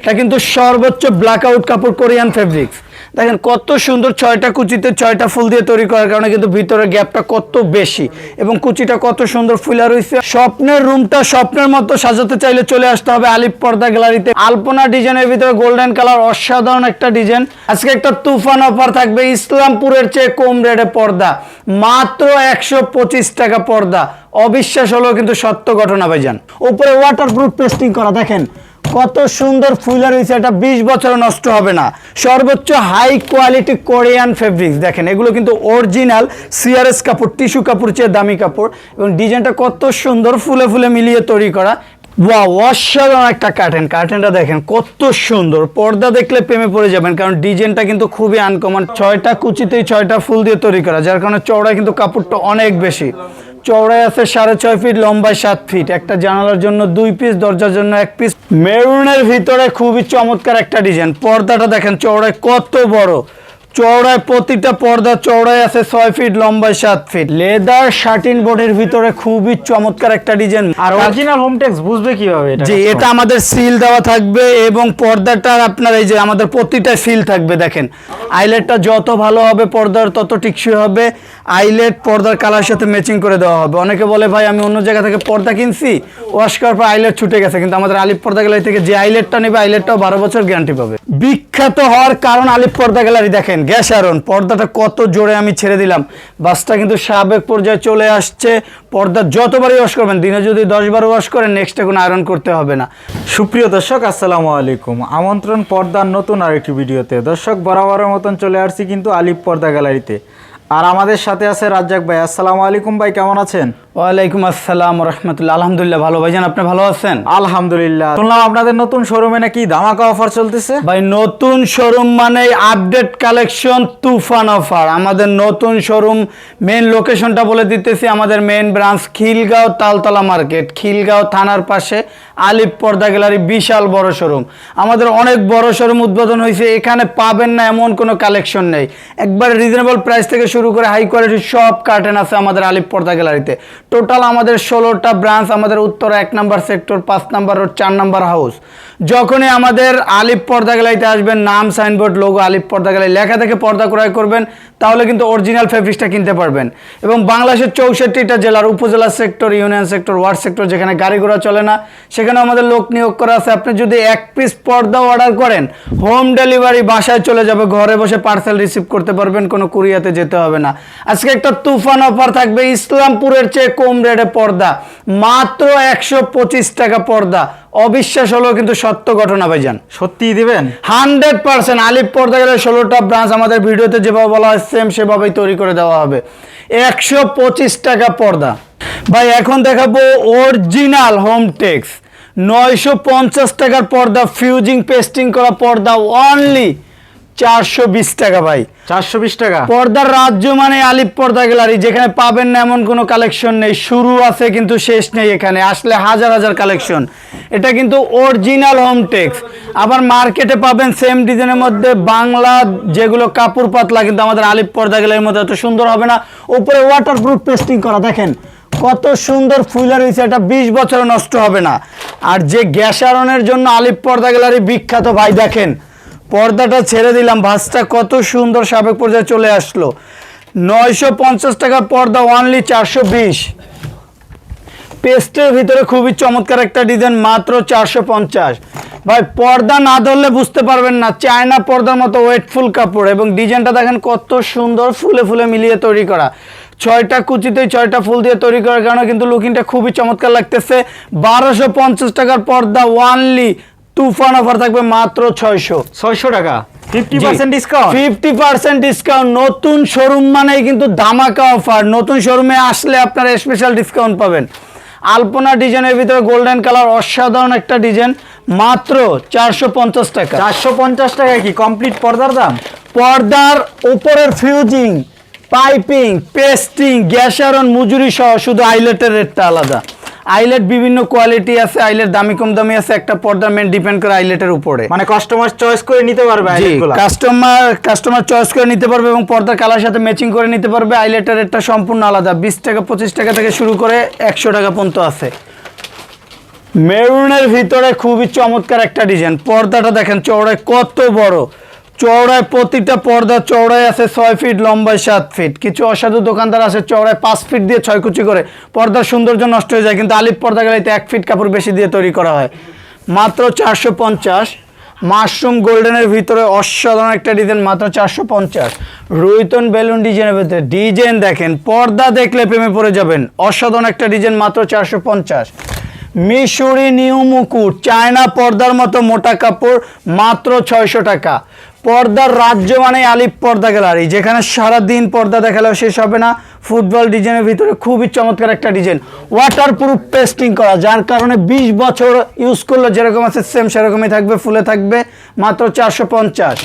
এটা কিন্তু সর্বোচ্চ ব্ল্যাক আউট কাপড় কোরিয়ান ফেব্রিক্স দেখেন, কত সুন্দর ছয়টা কুচিতে ছয়টা ফুল দিয়ে তৈরি করার কারণে কিন্তু ভিতরে গ্যাপটা কত বেশি এবং কুচিটা কত সুন্দর ফুলা রয়েছে স্বপ্নের রুমটা স্বপ্নের মতো সাজাতে চাইলে চলে আসতে হবে আলিপ পর্দা গ্যালারিতে। আলপনা ডিজাইনের ভিতরে গোল্ডেন কালার অসাধারণ একটা ডিজাইন। আজকে একটা তুফান অফার থাকবে, ইসলামপুরের চেয়ে কম রেটে পর্দা। মাত্র একশো পঁচিশ টাকা পর্দা। অবিশ্বাস হলেও কিন্তু সত্য ঘটনা, ভাইজান। উপরে ওয়াটারপ্রুফ পেস্টিং করা, দেখেন। কত সুন্দর ফুলা রয়েছে এটা বিশ বছর নষ্ট হবে না। সর্বোচ্চ হাই কোয়ালিটি কোরিয়ান ফেব্রিক্স দেখেন, এগুলো কিন্তু অরিজিনাল সিআরএস কাপড় টিস্যু কাপড় চেয়ে দামি কাপড়, এবং ডিজাইনটা কত সুন্দর ফুলে ফুলে মিলিয়ে তৈরি করা। ওয়াও অসাধারণ একটা কার্টেন কার্টেনটা দেখেন, কত সুন্দর। পর্দা দেখলে প্রেমে পড়ে যাবেন, কারণ ডিজাইনটা কিন্তু খুবই আনকমন ছয়টা কুচিতেই ছয়টা ফুল দিয়ে তৈরি করা, যার কারণে চওড়ায় কিন্তু কাপড়টা অনেক বেশি। চওড়ায় আছে সাড়ে ছয় ফিট, লম্বায় সাত ফিট। একটা জানালার জন্য দুই পিস দরজার জন্য এক পিস মেরুনের ভিতরে খুবই চমৎকার একটা ডিজাইন পর্দাটা দেখেন, চওড়ায় কত বড়। চওড়ায় প্রতিটা পর্দা চওড়ায় আছে ছয় ফিট লম্বায় সাত ফিট। লেদার শার্টিন বোর্ডের ভিতরে খুবই চমৎকার একটা ডিজাইন। আর অরিজিনাল হোম ট্যাক্স বুঝবে কীভাবে জি এটা আমাদের সিল দেওয়া থাকবে এবং পর্দাটার আপনার এই যে আমাদের প্রতিটা সিল থাকবে দেখেন। আইলেটটা যত ভালো হবে পর্দার তত টিকসই হবে। আইলেট পর্দার কালার সাথে ম্যাচিং করে দেওয়া হবে। অনেকে বলে ভাই আমি অন্য জায়গা থেকে পর্দা কিনছি ওয়াশ করার পর আইলেট ছুটে গেছে। কিন্তু আমাদের আলিপ পর্দা গ্যালারি থেকে যে আইলেটটা নেবে আইলেটটাও বারো বছর গ্যারান্টি পাবে। বিখ্যাত হওয়ার কারণ আলিপ পর্দা গ্যালারি দেখেন। গ্যাস আয়রন, পর্দাটা কত জোরে আমি ছেড়ে দিলাম। বাসটা কিন্তু সাবেক পর্যায়ে চলে আসছে। পর্দা যতবারই ওয়াশ করবেন, দিনে যদি দশ বার ওয়াশ করেন নেক্সটে কোনো আয়রন করতে হবে না। সুপ্রিয় দর্শক, আসসালামু আলাইকুম। আমন্ত্রণ পর্দার নতুন আরেকটি ভিডিওতে। দর্শক, বরাবরের মতন চলে আসছি কিন্তু আলিপ পর্দা গ্যালারিতে। আর আমাদের সাথে আছে রাজ্জাক ভাই। আসসালামু আলাইকুম ভাই, কেমন আছেন? ওয়ালাইকুম আসসালাম রহমতুল্লাহ আলহামদুলিল্লাহ ভালো ভাইজান আপনি ভালো আছেন? আলহামদুলিল্লাহ। শুনলাম আপনাদের নতুন শোরুমে নাকি ধামাকা অফার চলতেছে? ভাই নতুন শোরুম মানে আপডেট কালেকশন তুফান অফার আমাদের নতুন শোরুম মেন লোকেশনটা বলে দিতেছি আমাদের main branch Khilgaon Taltola market Khilgaon থানার পাশে আলিপ পর্দা গ্যালারি বিশাল বড় শোরুম আমাদের অনেক বড় শোরুম উদ্বোধন হয়েছে এখানে পাবেন না এমন কোনো কালেকশন নেই। একবার রিজনেবল প্রাইস থেকে শুরু করে হাই কোয়ালিটির সব কার্টেন আছে আমাদের আলিপ পর্দা গ্যালারিতে। টোটাল আমাদের ষোলোটা ব্রাঞ্চ আমাদের উত্তর এক নাম্বার সেক্টর পাঁচ নাম্বার রোড চার নাম্বার হাউস যখনই আমাদের আলিপ পর্দা গ্যালারিতে আসবেন, নাম সাইনবোর্ড লোগো আলিপ পর্দা গ্যালারি লেখা থেকে পর্দা ক্রয় করবেন তাহলে কিন্তু অরিজিনাল ফেব্রিক্সটা কিনতে পারবেন। এবং বাংলাদেশের চৌষট্টিটা জেলার উপজেলা sector union sector ward sector যেখানে গাড়ি ঘোড়া চলে না সেখানে আমাদের লোক নিয়োগ করা আছে। আপনি যদি এক পিস পর্দা অর্ডার করেন হোম ডেলিভারি বাসায় চলে যাবে, ঘরে বসে পার্সেল রিসিভ করতে পারবেন, কোনো কুরিয়াতে যেতে হবে না। আজকে একটা তুফান অফার থাকবে, ইসলামপুরের চেয়ে কম রেটে পর্দা, মাত্র একশো পঁচিশ টাকা পর্দা। অবিশ্বাস হলো কিন্তু সত্য ঘটনা ভাইজান। সত্যি দিবেন? হান্ড্রেড পার্সেন্ট আলিপ পর্দা গেলে ষোলোটা ব্রাঞ্চ আমাদের ভিডিওতে যেভাবে বলা হয় সেম সেভাবেই তৈরি করে দেওয়া হবে। একশো পঁচিশ টাকা পর্দা। ভাই এখন দেখাবো অরিজিনাল হোম টেক্স নয়শো পঞ্চাশ টাকার পর্দা ফিউজিং পেস্টিং করা পর্দা অনলি চারশো বিশ টাকা ভাই। চারশো বিশ টাকা? পর্দার রাজ্য মানে আলিপ পর্দা গ্যালারি যেখানে পাবেন না এমন কোনো কালেকশন নেই। শুরু আছে কিন্তু শেষ নেই এখানে আসলে হাজার হাজার কালেকশন। এটা কিন্তু অরিজিনাল হোম টেক্স আবার মার্কেটে পাবেন সেম ডিজাইনের মধ্যে বাংলা যেগুলো কাপড় পাতলা কিন্তু আমাদের আলিপ পর্দা গ্যালারির মধ্যে এত সুন্দর হবে না। উপরে ওয়াটারপ্রুফ পেস্টিং করা দেখেন। কত সুন্দর ফুলার হয়েছে এটা বিশ বছরে নষ্ট হবে না। আর যে গ্যাস আরনের জন্য আলিপ পর্দা গ্যালারি বিখ্যাত ভাই দেখেন। পর্দাটা ছেড়ে দিলাম। ভাঁজটা কত সুন্দর সাবেক পর্যায়ে চলে আসলো। নয়শো পঞ্চাশ টাকার পর্দা অনলি চারশো বিশ। পেস্টের ভিতরে খুবই চমৎকার একটা ডিজাইন, মাত্র চারশো পঞ্চাশ। ভাই, পর্দা না ধরলে বুঝতে পারবেন না, চায়না পর্দার মতো ওয়েটফুল কাপড় এবং ডিজাইনটা দেখেন কত সুন্দর ফুলে ফুলে মিলিয়ে তৈরি করা। ছয়টা কুচিতে ছয়টা ফুল দিয়ে তৈরি করার কারণে কিন্তু লুকিংটা খুবই চমৎকার লাগতেছে। বারোশো পঞ্চাশ টাকার পর্দা ওয়ানলি তুফান অফার থাকবে মাত্র ছয়শো। ছয়শো টাকা। Fifty percent discount fifty percent discount নতুন শোরুম মানেই কিন্তু ধামাকা অফার নতুন শোরুমে আসলে আপনারা স্পেশাল ডিসকাউন্ট পাবেন। আলপনা ডিজাইনের ভিতরে গোল্ডেন কালার অসাধারণ একটা ডিজাইন। মাত্র চারশো পঞ্চাশ টাকা। চারশো পঞ্চাশ টাকা কি কমপ্লিট পর্দার দাম? পর্দার উপরের fusing piping pasting gas iron মজুরি সহ শুধু আইলেটের রেটটা আলাদা। আইলেট বিভিন্ন কোয়ালিটি আছে আইলেট দামি কম দামি আছে একটা পর্দার মেন ডিপেন্ড করে আইলেটের উপরে। মানে কাস্টমার চয়েস করে নিতে পারবে কাস্টমার কাস্টমার চয়েস করে নিতে পারবে এবং পর্দার কালার সাথে ম্যাচিং করে নিতে পারবে। আইলেটের রেটটা সম্পূর্ণ আলাদা। বিশ টাকা পঁচিশ টাকা থেকে শুরু করে একশো টাকা পর্যন্ত আছে। মেরুনের ভিতরে খুবই চমৎকার একটা ডিজাইন পর্দাটা দেখেন চওড়ায় কত বড়। চওড়ায় প্রতিটা পর্দা চওড়ায় আছে ছয় ফিট, লম্বায় সাত ফিট। কিছু অসাধু দোকানদার আছে চওড়ায় পাঁচ ফিট দিয়ে ছয় কুচি করে। পর্দার সৌন্দর্য নষ্ট হয়ে যায়, কিন্তু আলিপ পর্দা গাড়িতে এক ফিট কাপড় বেশি দিয়ে তৈরি করা হয়। মাত্র চারশো পঞ্চাশ। মাশরুম গোল্ডেনের ভিতরে অসাধারণ একটা ডিজাইন, মাত্র চারশো পঞ্চাশ। রুইতন বেলুন ডিজাইনের ভিতরে ডিজাইন দেখেন, পর্দা দেখলে প্রেমে পড়ে যাবেন। অসাধারণ একটা ডিজাইন, মাত্র চারশো পঞ্চাশ। মিশরি নিউ মুকুট, চায়না পর্দার মতো মোটা কাপড়, মাত্র ছয়শো টাকা। পর্দার রাজ্য মানে আলিপ পর্দা গ্যালারি, যেখানে সারা দিন পর্দা দেখালেও শেষ হবে না। ফুটবল ডিজাইনের ভিতরে খুবই চমৎকার একটা ডিজাইন। ওয়াটার প্রুফ পেস্টিং করা, যার কারণে বিশ বছর ইউজ করলে যেরকম আছে সেম সেরকমই থাকবে, ফুলে থাকবে, মাত্র চারশো পঞ্চাশ।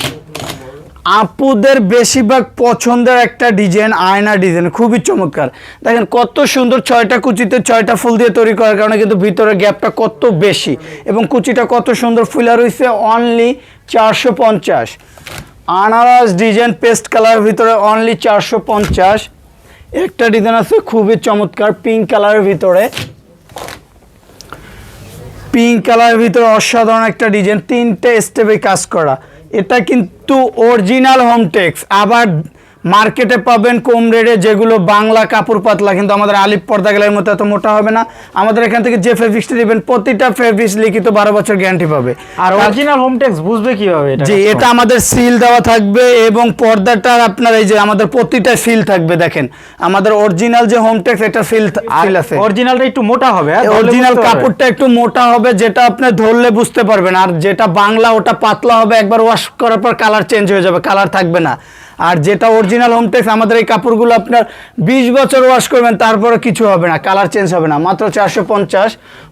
আপুদের বেশিরভাগ পছন্দের একটা ডিজাইন আয়না ডিজাইন, খুবই চমৎকার। দেখেন, কত সুন্দর ছয়টা কুচিতে ছয়টা ফুল দিয়ে তৈরি করার কারণে কিন্তু ভিতরে গ্যাপটা কত বেশি এবং কুচিটা কত সুন্দর ফুলা রয়েছে অনলি চারশো পঞ্চাশ। আনারস ডিজাইন, পেস্ট কালারের ভিতরে অনলি চারশো পঞ্চাশ। একটা ডিজাইন আছে খুবই চমৎকার পিঙ্ক কালারের ভিতরে। পিঙ্ক কালারের ভিতরে অসাধারণ একটা ডিজাইন, তিনটে স্টেপে কাজ করা। এটা কিন্তু অরিজিনাল হোমটেক্স আবার মার্কেটে পাবেন কম রেটে যেগুলো বাংলা কাপড় পাতলা কিন্তু আমাদের আলিপ পর্দা গেলের মতো এত মোটা হবে না। আমাদের এখান থেকে যে ফেব্রিক্সটা নেবেন প্রতিটা ফেব্রিক্স লিখিত বারো বছর গ্যারান্টি পাবে। আর অরিজিনাল হোম টেক্স বুঝবে কীভাবে জি এটা আমাদের সিল দেওয়া থাকবে এবং পর্দাটা আপনার এই যে আমাদের প্রতিটা সিল থাকবে দেখেন। আমাদের অরিজিনাল যে হোমটেক্স এটা সিল সিল আছে। অরিজিনালটা একটু মোটা হবে? অরিজিনাল কাপড়টা একটু মোটা হবে যেটা আপনি ধরলে বুঝতে পারবেন। আর যেটা বাংলা ওটা পাতলা হবে একবার ওয়াশ করার পর কালার চেঞ্জ হয়ে যাবে কালার থাকবে না। আর যেটা অরিজিনাল হোমটেক্স আমাদের এই কাপড়গুলো আপনার বিশ বছর ওয়াশ করবেন, তারপরে কিছু হবে না কালার চেঞ্জ হবে না, মাত্র চারশো পঞ্চাশ।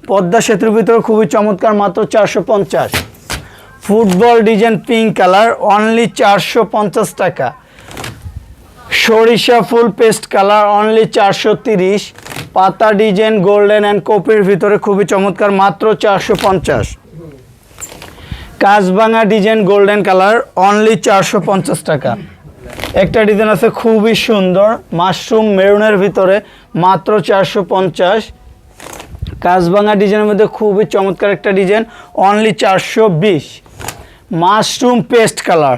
পদ্মা সেতুর ভিতরে খুবই চমৎকার, মাত্র চারশো পঞ্চাশ। Football design pink colour only চারশো পঞ্চাশ টাকা। সরিষা ফুল পেস্ট কালার অনলি চারশো তিরিশ। পাতা ডিজাইন গোল্ডেন অ্যান্ড কপির ভিতরে খুবই চমৎকার, মাত্র চারশো পঞ্চাশ। কাজবাঙা ডিজাইন গোল্ডেন কালার অনলি চারশো পঞ্চাশ টাকা। একটা ডিজাইন আছে খুবই সুন্দর, মাশরুম মেরুনের ভিতরে মাত্র চারশো পঞ্চাশ। কাজবাঙা ডিজাইনের মধ্যে খুবই চমৎকার একটা ডিজাইন অনলি চারশো বিশ। মাশরুম পেস্ট কালার,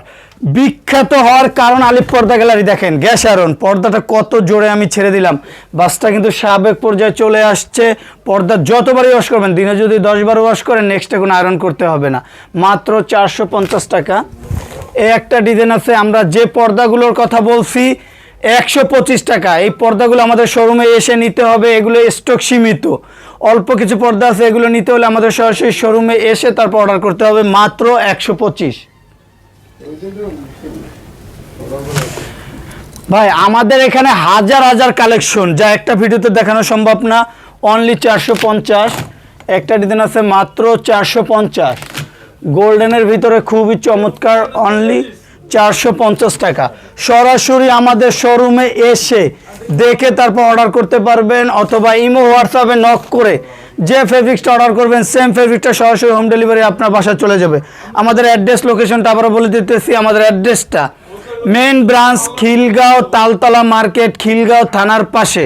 বিখ্যাত হওয়ার কারণ আলিপ পর্দা গ্যালারি দেখেন গ্যাস আয়রন পর্দাটা কত জোরে আমি ছেড়ে দিলাম। বাসটা কিন্তু সাবেক পর্যায়ে চলে আসছে, পর্দা যতবারই ওয়াশ করবেন, দিনে যদি দশ বার ওয়াশ করেন নেক্সটে কোনো আয়রন করতে হবে না। মাত্র চারশো পঞ্চাশ টাকা। একটা ডিজাইন আছে, আমরা যে পর্দাগুলোর কথা বলছি, একশো পঁচিশ টাকা। এই পর্দাগুলো আমাদের শোরুমে এসে নিতে হবে, এগুলো স্টক সীমিত। অল্প কিছু পর্দা আছে, এগুলো নিতে হলে আমাদের সরাসরি শোরুমে এসে তারপর অর্ডার করতে হবে, মাত্র একশো পঁচিশ। ভাই, আমাদের এখানে হাজার হাজার কালেকশন যা একটা ভিডিওতে দেখানো সম্ভব না অনলি চারশো পঞ্চাশ। একটা ডিজাইন আছে, মাত্র চারশো পঞ্চাশ। গোল্ডেনের ভিতরে খুবই চমৎকার অনলি চারশো পঞ্চাশ টাকা। সরাসরি আমাদের শোরুমে এসে দেখে তারপর অর্ডার করতে পারবেন অথবা ইমো হোয়াটসঅ্যাপে নক করে যে ফেব্রিক্সটা অর্ডার করবেন সেম ফেব্রিকটা সরাসরি হোম ডেলিভারি আপনার বাসায় চলে যাবে। আমাদের অ্যাড্রেস লোকেশনটা আবারও বলে দিতেছি, আমাদের অ্যাড্রেসটা main branch Khilgaon, Taltola market Khilgaon থানার পাশে।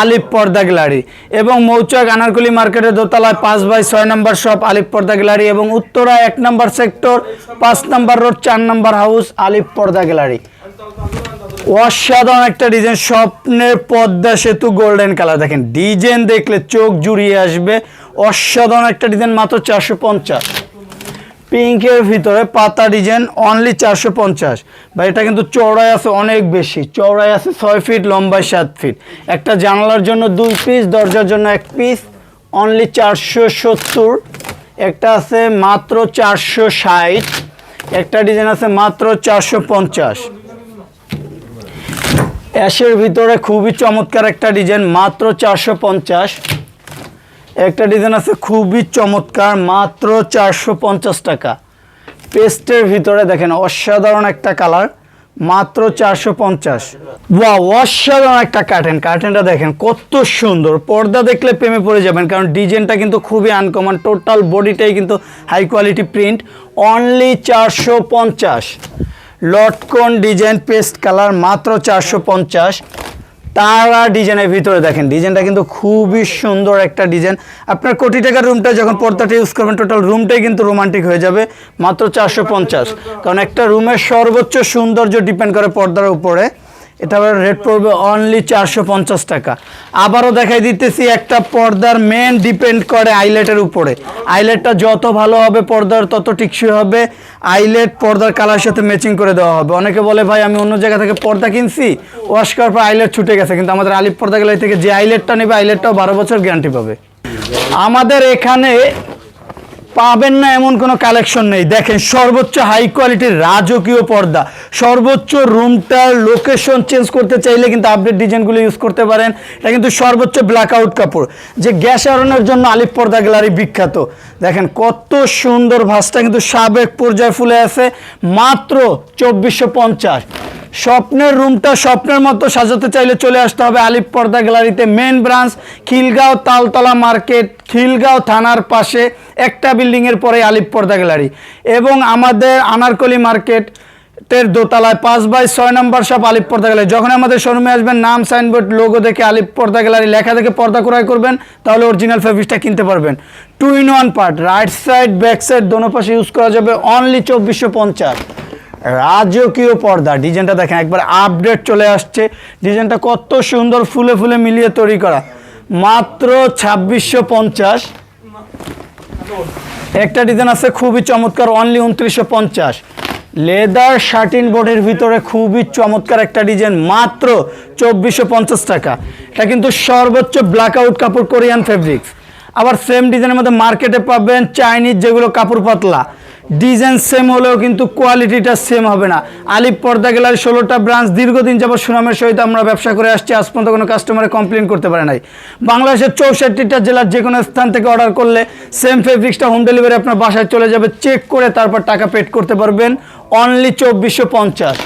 আলিপ পর্দা গ্যালারি এবং মৌচাক আনারকুলি মার্কেটের দোতলায় পাঁচ বাই ছয় নম্বর শপ, আলিপ পর্দা গ্যালারি এবং উত্তরা এক নম্বর সেক্টর, পাঁচ নম্বর রোড, চার নম্বর হাউস, আলিপ পর্দা গ্যালারি। অসাধারণ একটা ডিজাইন স্বপ্নের পদ্মা সেতু গোল্ডেন কালার দেখেন ডিজাইন দেখলে চোখ জুড়িয়ে আসবে। অসাধারণ একটা ডিজাইন মাত্র চারশো পঞ্চাশ। পিঙ্কের ভিতরে পাতা ডিজাইন অনলি চারশো পঞ্চাশ। বা এটা কিন্তু চওড়ায় আছে অনেক বেশি। চওড়ায় আছে ছয় ফিট, লম্বায় সাত ফিট। একটা জানালার জন্য দুই পিস দরজার জন্য এক পিস অনলি চারশো সত্তর। একটা আছে মাত্র চারশো ষাট। একটা ডিজাইন আছে মাত্র চারশো পঞ্চাশ। অ্যাশের ভিতরে খুবই চমৎকার একটা ডিজাইন, মাত্র চারশো পঞ্চাশ। একটা ডিজাইন আছে খুবই চমৎকার, মাত্র চারশো পঞ্চাশ টাকা। পেস্টের ভিতরে দেখেন অসাধারণ একটা কালার, মাত্র চারশো পঞ্চাশ। বা অসাধারণ একটা কার্টেন। কার্টেনটা দেখেন কত সুন্দর। পর্দা দেখলে প্রেমে পড়ে যাবেন, কারণ ডিজাইনটা কিন্তু খুবই আনকমন টোটাল বডিটাই কিন্তু হাই কোয়ালিটি প্রিন্ট অনলি চারশো পঞ্চাশ। লটকন ডিজাইন পেস্ট কালার, মাত্র চারশো পঞ্চাশ। তারা ডিজাইনের ভিতরে দেখেন ডিজাইনটা কিন্তু খুবই সুন্দর একটা ডিজাইন আপনার কোটি টাকার রুমটা যখন পর্দাটা ইউজ করবেন টোটাল রুমটাই কিন্তু রোমান্টিক হয়ে যাবে, মাত্র চারশো পঞ্চাশ। কারণ একটা রুমের সর্বোচ্চ সৌন্দর্য ডিপেন্ড করে পর্দার উপরে। এটা রেট পড়বে অনলি চারশো পঞ্চাশ টাকা। আবারও দেখাই দিতেছি, একটা পর্দার মেন ডিপেন্ড করে আইলেটের উপরে। আইলেটটা যত ভালো হবে পর্দার, তত টিকসই হবে। আইলেট পর্দার কালার সাথে ম্যাচিং করে দেওয়া হবে। অনেকে বলে, ভাই, আমি অন্য জায়গা থেকে পর্দা কিনছি ওয়াশ করার পর আইলেট ছুটে গেছে। কিন্তু আমাদের আলিপ পর্দা গেলে থেকে যে আইলেটটা নেবে আইলেটটাও বারো বছর গ্যারান্টি পাবে। আমাদের এখানে পাবেন না এমন কোনো কালেকশন নেই। দেখেন, সর্বোচ্চ হাই কোয়ালিটির রাজকীয় পর্দা। সর্বোচ্চ রুমটার লোকেশন চেঞ্জ করতে চাইলে কিন্তু আপডেট ডিজাইনগুলো ইউজ করতে পারেন। এটা কিন্তু সর্বোচ্চ ব্ল্যাক আউট কাপড়। যে গ্যাস আরনের জন্য আলিপ পর্দা গ্যালারি বিখ্যাত। দেখেন, কত সুন্দর ভাসটা কিন্তু সাবেক পর্যায়ে ফুলে আছে। মাত্র চব্বিশশো পঞ্চাশ। স্বপ্নের রুমটা স্বপ্নের মতো সাজাতে চাইলে চলে আসতে হবে আলিপ পর্দা গ্যালারিতে। Main branch Khilgaon Taltola market, Khilgaon থানার পাশে একটা বিল্ডিংয়ের পরে আলিপ পর্দা গ্যালারি। এবং আমাদের আনারকলি মার্কেট টের দোতলায় পাঁচ বাই ছয় নম্বর সব আলিপ পর্দা গ্যালারি। যখন আমাদের শোরুমে আসবেন, নাম সাইনবোর্ড লোগো দেখে আলিপ পর্দা গ্যালারি লেখা দেখে পর্দা ক্রয় করবেন, তাহলে অরিজিনাল ফেব্রিক্সটা কিনতে পারবেন। Two in one part right side back side দোনো পাশে ইউজ করা যাবে অনলি চব্বিশশো পঞ্চাশ। রাজকীয় পর্দা। ডিজাইনটা দেখেন, একবার আপডেট চলে আসছে। ডিজাইনটা কত সুন্দর ফুলে ফুলে মিলিয়ে তৈরি করা। মাত্র ছাব্বিশশো পঞ্চাশ। একটা ডিজাইন আছে খুবই চমৎকার অনলি উনত্রিশশো পঞ্চাশ। লেদার শার্টিন বোর্ডের ভিতরে খুবই চমৎকার একটা ডিজাইন মাত্র চব্বিশশো পঞ্চাশ টাকা। এটা কিন্তু সর্বোচ্চ ব্ল্যাক আউট কাপড় কোরিয়ান ফেব্রিক্স আবার সেম ডিজাইনের মধ্যে মার্কেটে পাবেন চাইনিজ যেগুলো কাপড় পাতলা। ডিজাইন সেম হলেও কিন্তু কোয়ালিটিটা সেম হবে না। আলিপ পর্দা গেলার ষোলোটা ব্রাঞ্চ দীর্ঘদিন যাবত সুনামের সহিত আমরা ব্যবসা করে আসছি, আজ পর্যন্ত কোনো কাস্টমারে কমপ্লেন করতে পারে নাই। বাংলাদেশের চৌষট্টিটা জেলার যে কোনো স্থান থেকে অর্ডার করলে সেম ফেব্রিক্সটা হোম ডেলিভারি আপনার বাসায় চলে যাবে চেক করে তারপর টাকা পেড করতে পারবেন। অনলি চব্বিশশো পঞ্চাশ।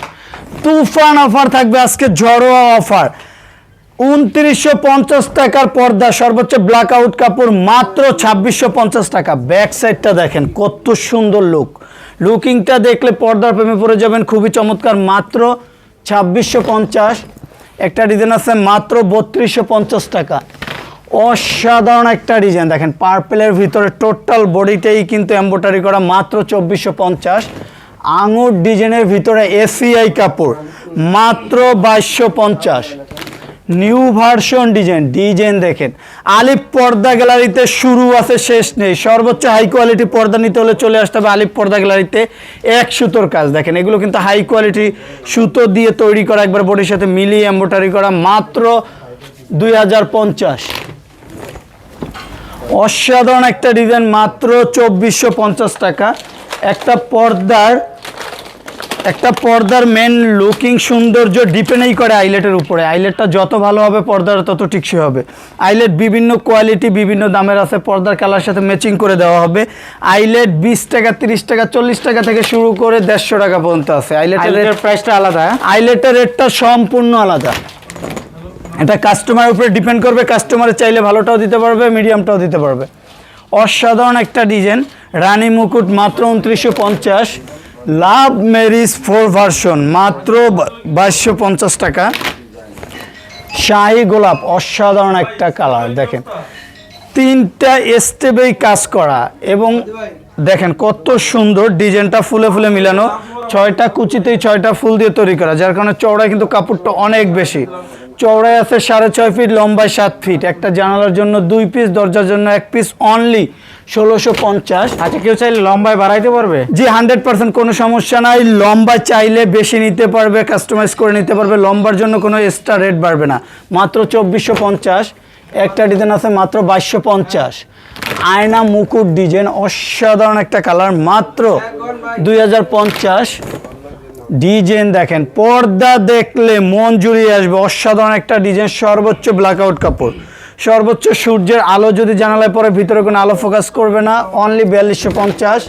তুফান অফার থাকবে আজকে ঝড়োয়া অফার উনত্রিশশো পঞ্চাশ টাকার পর্দা, সর্বোচ্চ ব্ল্যাক আউট কাপড় মাত্র ছাব্বিশশো পঞ্চাশ টাকা। ব্যাক সাইডটা দেখেন, কত সুন্দর লুক লুকিংটা দেখলে পর্দার প্রেমে পড়ে যাবেন, খুবই চমৎকার, মাত্র ছাব্বিশশো পঞ্চাশ। একটা ডিজাইন আছে মাত্র বত্রিশশো পঞ্চাশ টাকা। অসাধারণ একটা ডিজাইন দেখেন পার্পেলের ভিতরে টোটাল বডিটাই কিন্তু এম্বোটারি করা মাত্র চব্বিশশো পঞ্চাশ। আঙুর ডিজাইনের ভিতরে এসিআই কাপড়, মাত্র বাইশশো পঞ্চাশ। নিউ ভার্সন ডিজাইন ডিজাইন দেখেন। আলিপ পর্দা গ্যালারিতে শুরু আছে, শেষ নেই। সর্বোচ্চ হাই কোয়ালিটি পর্দা নিতে হলে চলে আসতে হবে আলিপ পর্দা গ্যালারিতে এক সুতোর কাজ। দেখেন, এগুলো কিন্তু হাই কোয়ালিটি সুতো দিয়ে তৈরি করা, একবার বডির সাথে মিলিয়ে এম্বোটারি করা, মাত্র দুই হাজার পঞ্চাশ। অসাধারণ একটা ডিজাইন মাত্র চব্বিশশো টাকা। একটা পর্দার একটা পর্দার মেন লুকিং সৌন্দর্য ডিপেন্ডই করে আইলেটের উপরে। আইলেটটা যত ভালো হবে পর্দার তত টিকসই হবে। আইলেট বিভিন্ন কোয়ালিটি বিভিন্ন দামের আছে। পর্দার কালার সাথে ম্যাচিং করে দেওয়া হবে। আইলেট বিশ টাকা তিরিশ টাকা চল্লিশ টাকা থেকে শুরু করে দেড়শো টাকা পর্যন্ত আছে। আইলেটের প্রাইসটা আলাদা হ্যাঁ? আইলেটের রেটটা সম্পূর্ণ আলাদা। এটা কাস্টমারের উপরে ডিপেন্ড করবে। কাস্টমার চাইলে ভালোটাও দিতে পারবে মিডিয়ামটাও দিতে পারবে। অসাধারণ একটা ডিজাইন রানী মুকুট মাত্র উনত্রিশশো পঞ্চাশ। লাভ মেরিজ ফোর ভার্সন, মাত্র বাইশশো পঞ্চাশ টাকা। শাহি গোলাপ, অসাধারণ একটা কালার, দেখেন। তিনটা স্টেপেই কাজ করা এবং দেখেন কত সুন্দর ডিজাইনটা ফুলে ফুলে মিলানো। ছয়টা কুচিতেই ছয়টা ফুল দিয়ে তৈরি করা, যার কারণে চওড়ায় কিন্তু কাপড়টা অনেক বেশি। চওড়ায় আছে সাড়ে ছয় ফিট লম্বায় সাত ফিট। একটা জানালার জন্য দুই পিস দরজার জন্য এক পিস অনলি ষোলোশো পঞ্চাশ। আচ্ছা কেউ চাইলে লম্বায় বাড়াইতে পারবে? জি হান্ড্রেড পার্সেন্ট কোনো সমস্যা নাই। লম্বা চাইলে বেশি নিতে পারবে কাস্টমাইজ করে নিতে পারবে। লম্বার জন্য কোনো এক্সট্রা রেট বাড়বে না। মাত্র চব্বিশশো পঞ্চাশ। একটা ডিজাইন আছে মাত্র বাইশশো পঞ্চাশ। আয়না মুকুট ডিজাইন অসাধারণ একটা কালার মাত্র দুই হাজার পঞ্চাশ। ডিজাইন দেখেন, পর্দা দেখলে মন জুড়িয়ে আসবে। অসাধারণ একটা ডিজাইন সর্বোচ্চ ব্ল্যাক আউট কাপড় সর্বোচ্চ সূর্যের আলো যদি জানালায় পরে ভিতরে কোনো আলো ফোকাস করবে না অনলি বিয়াল্লিশশো পঞ্চাশ।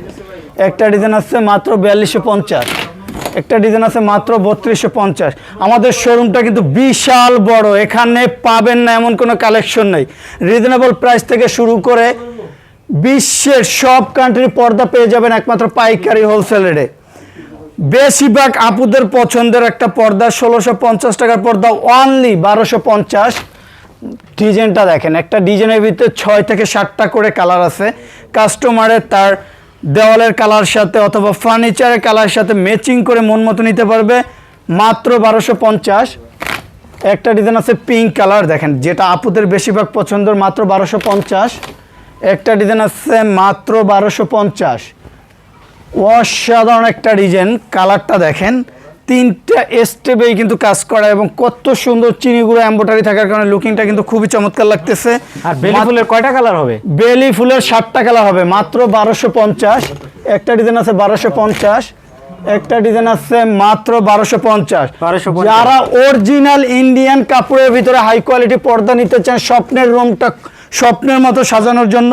একটা ডিজাইন আছে মাত্র বিয়াল্লিশশো পঞ্চাশ। একটা ডিজাইন আছে মাত্র বত্রিশশো পঞ্চাশ। আমাদের শোরুমটা কিন্তু বিশাল বড়, এখানে পাবেন না এমন কোনো কালেকশন নেই। রিজনেবল প্রাইস থেকে শুরু করে বিশ্বের সব কান্ট্রির পর্দা পেয়ে যাবেন একমাত্র পাইকারি হোলসেল রেটে বেশিরভাগ আপুদের পছন্দের একটা পর্দা, ষোলোশো পঞ্চাশ টাকার পর্দা অনলি বারোশো পঞ্চাশ। ডিজাইনটা দেখেন, একটা ডিজাইনের ভিতরে ছয় থেকে সাতটা করে কালার আছে। কাস্টমারের তার দেওয়ালের কালার সাথে অথবা ফার্নিচারের কালার সাথে ম্যাচিং করে মন মতো নিতে পারবে। মাত্র বারোশো পঞ্চাশ। একটা ডিজাইন আছে পিঙ্ক কালার দেখেন, যেটা আপুদের বেশিরভাগ পছন্দের, মাত্র বারোশো পঞ্চাশ। একটা ডিজাইন আছে মাত্র বারোশো পঞ্চাশ। অসাধারণ একটা ডিজাইন কালারটা দেখেন। তিনটা স্টেপেই কিন্তু কাজ করা এবং কত সুন্দর চিনিগুলো এম্বোটারি থাকার কারণে লুকিংটা কিন্তু খুবই চমৎকার লাগতেছে। আর বেলি ফুলের কয়টা কালার হবে? বেলি ফুলের ষাটটা কালার হবে মাত্র বারোশো পঞ্চাশ। একটা ডিজাইন আছে বারোশো পঞ্চাশ একটা ডিজাইন আছে মাত্র বারোশো পঞ্চাশ। 1250 যারা অরিজিনাল ইন্ডিয়ান কাপড়ের ভিতরে হাই কোয়ালিটি পর্দা নিতে চান স্বপ্নের রুমটা স্বপ্নের মতো সাজানোর জন্য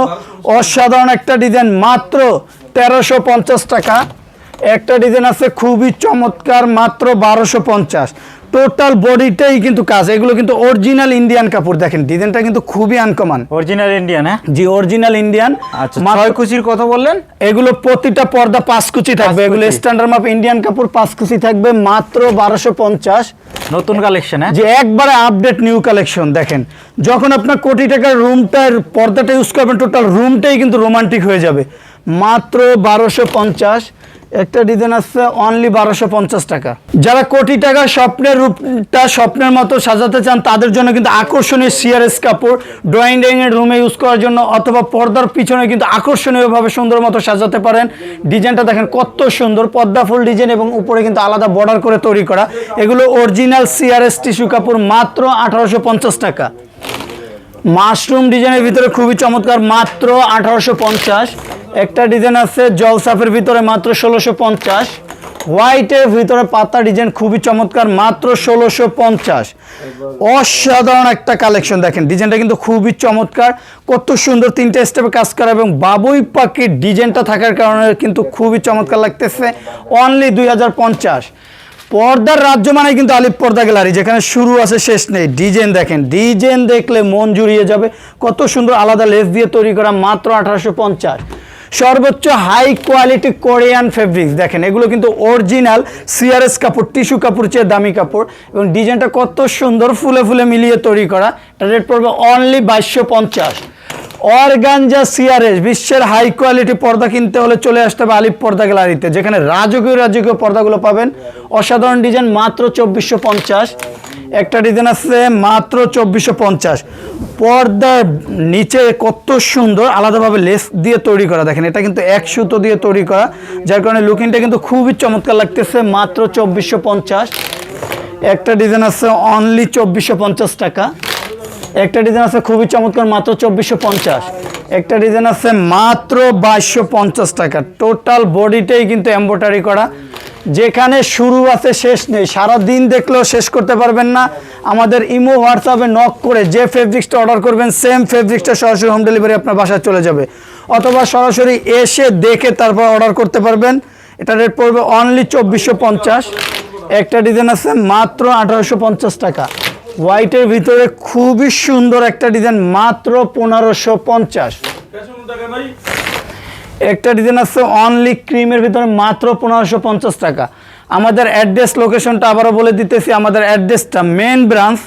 অসাধারণ একটা ডিজাইন মাত্র তেরোশো পঞ্চাশ টাকা। একটা ডিজাইন আছে খুবই চমৎকার মাত্র বারোশো পঞ্চাশ। টোটাল বডিটাই কিন্তু কাজ। এগুলো কিন্তু অরিজিনাল ইন্ডিয়ান কাপড়। দেখেন ডিজাইনটা কিন্তু খুবই আনকমন অরিজিনাল ইন্ডিয়ান হ্যাঁ? জি অরিজিনাল ইন্ডিয়ান আচ্ছা ছয় কুচির কথা বললেন? এগুলো প্রতিটা পর্দা পাঁচ কুচি থাকবে। এগুলো স্ট্যান্ডার্ড মাপ ইন্ডিয়ান কাপড় পাঁচ কুচি থাকবে মাত্র বারোশো পঞ্চাশ। নতুন কালেকশন হ্যাঁ? যে একবারে আপডেট নিউ কালেকশন দেখেন। যখন আপনার কোটি টাকার রুমটার পর্দাটা ইউজ করবেন টোটাল রুমটাই কিন্তু রোমান্টিক হয়ে যাবে। মাত্র বারোশো পঞ্চাশ। একটা ডিজাইন আসছে অনলি বারোশো পঞ্চাশ টাকা। যারা কোটি টাকা স্বপ্নের রূপটা স্বপ্নের মতো সাজাতে চান, তাদের জন্য কিন্তু আকর্ষণীয় সিআরএস কাপড় ড্রয়িং ডাইং এর রুমে ইউজ করার জন্য অথবা পর্দার পিছনে কিন্তু আকর্ষণীয়ভাবে সুন্দর মতো সাজাতে পারেন। ডিজাইনটা দেখেন কত সুন্দর, পদ্মা ফুল ডিজাইন এবং উপরে কিন্তু আলাদা বর্ডার করে তৈরি করা। এগুলো অরিজিনাল সিআরএস টিস্যু কাপড় মাত্র আঠারোশো পঞ্চাশ টাকা। মাশরুম ডিজাইনের ভিতরে খুবই চমৎকার, মাত্র আঠারোশো পঞ্চাশ। একটা ডিজাইন আছে জলসাফের ভিতরে মাত্র ষোলোশো পঞ্চাশ। হোয়াইটের ভিতরে পাতা ডিজাইন খুবই চমৎকার, মাত্র ষোলোশো পঞ্চাশ। অসাধারণ একটা কালেকশন দেখেন, ডিজাইনটা কিন্তু খুবই চমৎকার। কত সুন্দর তিনটে স্টেপে কাজ করা এবং বাবুই পাখির ডিজাইনটা থাকার কারণে কিন্তু খুবই চমৎকার লাগতেছে। অনলি দুই হাজার পঞ্চাশ। পর্দার রাজ্য মানে কিন্তু আলিপ পর্দা গ্যালারি, যেখানে শুরু আছে, শেষ নেই। ডিজাইন দেখেন, ডিজাইন দেখলে মন জুড়িয়ে যাবে। কত সুন্দর আলাদা লেস দিয়ে তৈরি করা, মাত্র আঠারোশো পঞ্চাশ। সর্বোচ্চ হাই কোয়ালিটি কোরিয়ান ফেব্রিক্স দেখেন, এগুলো কিন্তু অরিজিনাল সিআরএস কাপড় টিস্যু কাপড় চেয়ে দামি কাপড় এবং ডিজাইনটা কত সুন্দর ফুলে ফুলে মিলিয়ে তৈরি করা। রেট পড়বে অনলি বাইশশো পঞ্চাশ। অর্গানজা সিআরএস বিশ্বের হাই কোয়ালিটি পর্দা কিনতে হলে চলে আসতে হবে আলিপ পর্দা গ্যালারিতে। যেখানে রাজকীয় রাজকীয় পর্দাগুলো পাবেন। অসাধারণ ডিজাইন মাত্র চব্বিশশো পঞ্চাশ। একটা ডিজাইন আছে মাত্র চব্বিশশো পঞ্চাশ। পর্দার নিচে কত সুন্দর আলাদাভাবে লেস দিয়ে তৈরি করা। দেখেন, এটা কিন্তু এক সুতো দিয়ে তৈরি করা, যার কারণে লুকিংটা কিন্তু খুবই চমৎকার লাগতেছে, মাত্র চব্বিশশো পঞ্চাশ। একটা ডিজাইন আছে অনলি চব্বিশশো পঞ্চাশ টাকা। একটা ডিজাইন আছে খুবই চমৎকার, মাত্র চব্বিশশো পঞ্চাশ। একটা ডিজাইন আছে মাত্র বাইশশো পঞ্চাশ টাকা। টোটাল বডিটাই কিন্তু এম্বোটারি করা। যেখানে শুরু আছে, শেষ নেই। সারা দিন দেখলেও শেষ করতে পারবেন না। আমাদের ইমো হোয়াটসঅ্যাপে নক করে যে ফেব্রিক্সটা অর্ডার করবেন সেম ফেব্রিক্সটা সরাসরি হোম ডেলিভারি আপনার বাসায় চলে যাবে। অথবা সরাসরি এসে দেখে তারপর অর্ডার করতে পারবেন। এটা রেট পড়বে অনলি চব্বিশশো পঞ্চাশ। একটা ডিজাইন আছে মাত্র আঠারোশো পঞ্চাশ টাকা। হোয়াইটের ভিতরে খুবই সুন্দর একটা ডিজাইন, মাত্র পনেরোশো পঞ্চাশ। একটা ডিজাইন আছে অনলি ক্রিমের ভিতরে মাত্র পনেরোশো পঞ্চাশ টাকা। আমাদের অ্যাড্রেস লোকেশনটা আবারও বলে দিতেছি, আমাদের অ্যাড্রেসটা main branch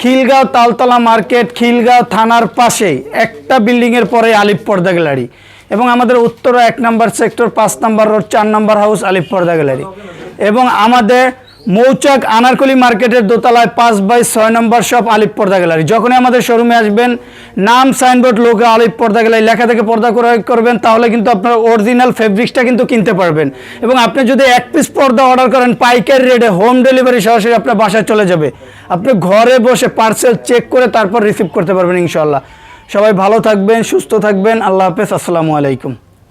Khilgaon Taltola market, Khilgaon থানার পাশেই, একটা বিল্ডিংয়ের পরে আলিপ পর্দা গ্যালারি। এবং আমাদের উত্তরা এক নম্বর সেক্টর পাঁচ নম্বর রোড চার নম্বর হাউস আলিপ পর্দা গ্যালারি। এবং আমাদের মৌচাক আনারকলি মার্কেটের দোতলায় পাঁচ বাই ছয় নম্বর শপ আলিপ পর্দা গ্যালারি। যখনই আমাদের শোরুমে আসবেন, নাম সাইনবোর্ড লোকে আলিপ পর্দা গ্যালারি লেখা থেকে পর্দা ক্রয় করবেন, তাহলে কিন্তু আপনার অরিজিনাল ফেব্রিক্সটা কিন্তু কিনতে পারবেন। এবং আপনি যদি এক পিস পর্দা অর্ডার করেন, পাইকারি রেটে হোম ডেলিভারি সরাসরি আপনার বাসায় চলে যাবে। আপনি ঘরে বসে পার্সেল চেক করে তারপর রিসিভ করতে পারবেন ইনশাল্লাহ সবাই ভালো থাকবেন, সুস্থ থাকবেন, আল্লাহ হাফেজ, আসসালামু আলাইকুম।